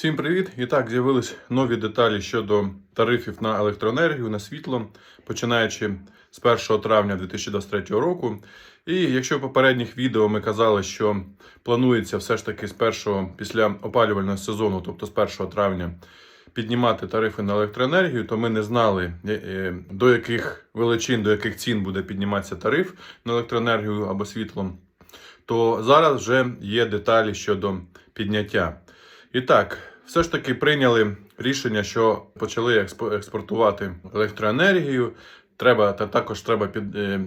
Всім привіт! І так, з'явились нові деталі щодо тарифів на електроенергію, на світло, починаючи з 1 травня 2023 року. І якщо в попередніх відео ми казали, що планується все ж таки з першого після опалювального сезону, тобто з 1 травня, піднімати тарифи на електроенергію, то ми не знали, е, е, до яких величин, до яких цін буде підніматися тариф на електроенергію або світло. То зараз вже є деталі щодо підняття. І так, все ж таки прийняли рішення, що почали експортувати електроенергію. Треба та також треба під, е,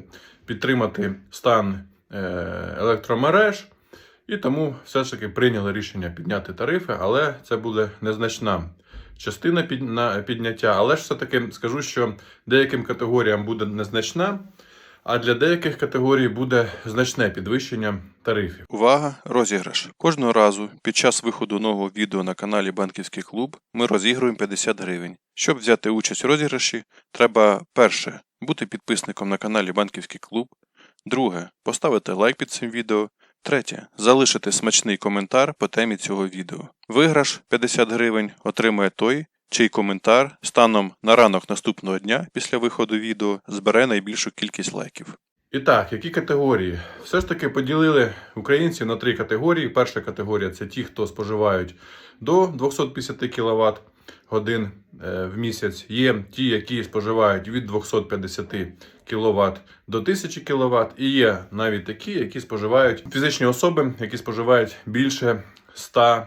підтримати стан е, електромереж. І тому все ж таки прийняли рішення підняти тарифи, але це буде незначна частина підняття. Але ж все-таки скажу, що деяким категоріям буде незначна, а для деяких категорій буде значне підвищення тарифів. Увага! Розіграш. Кожного разу під час виходу нового відео на каналі Банківський клуб ми розігруємо 50 гривень. Щоб взяти участь у розіграші, треба перше бути підписником на каналі Банківський клуб, друге поставити лайк під цим відео, третє залишити смачний коментар по темі цього відео. Виграш 50 гривень отримає той, чий коментар станом на ранок наступного дня після виходу відео збере найбільшу кількість лайків. І так, які категорії? Все ж таки поділили українців на три категорії. Перша категорія це ті, хто споживають до 250 кВт годин е, в місяць. Є ті, які споживають від 250 кВт до 1000 кВт. І є навіть такі, які споживають фізичні особи, які споживають більше 100,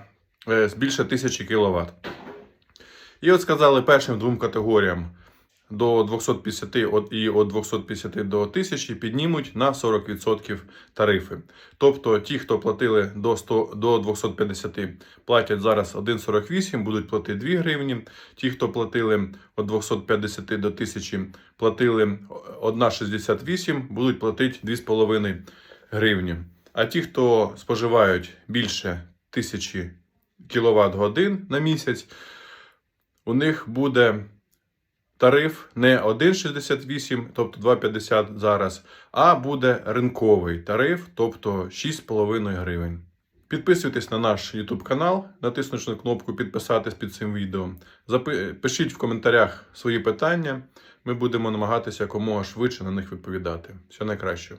е, більше 1000 кВт. І от сказали першим двом категоріям до 250 і від 250 до 1000 піднімуть на 40% тарифи. Тобто ті, хто платили до 100, до 250, платять зараз 1,48, будуть платити 2 гривні. Ті, хто платили від 250 до 1000, платили 1,68, будуть платити 2,5 гривні. А ті, хто споживають більше 1000 кВт годин на місяць, у них буде тариф не 1,68, тобто 2,50 зараз, а буде ринковий тариф, тобто 6,5 гривень. Підписуйтесь на наш YouTube канал, натиснувши на кнопку підписатись під цим відео. Пишіть в коментарях свої питання. Ми будемо намагатися якомога швидше на них відповідати. Все найкраще.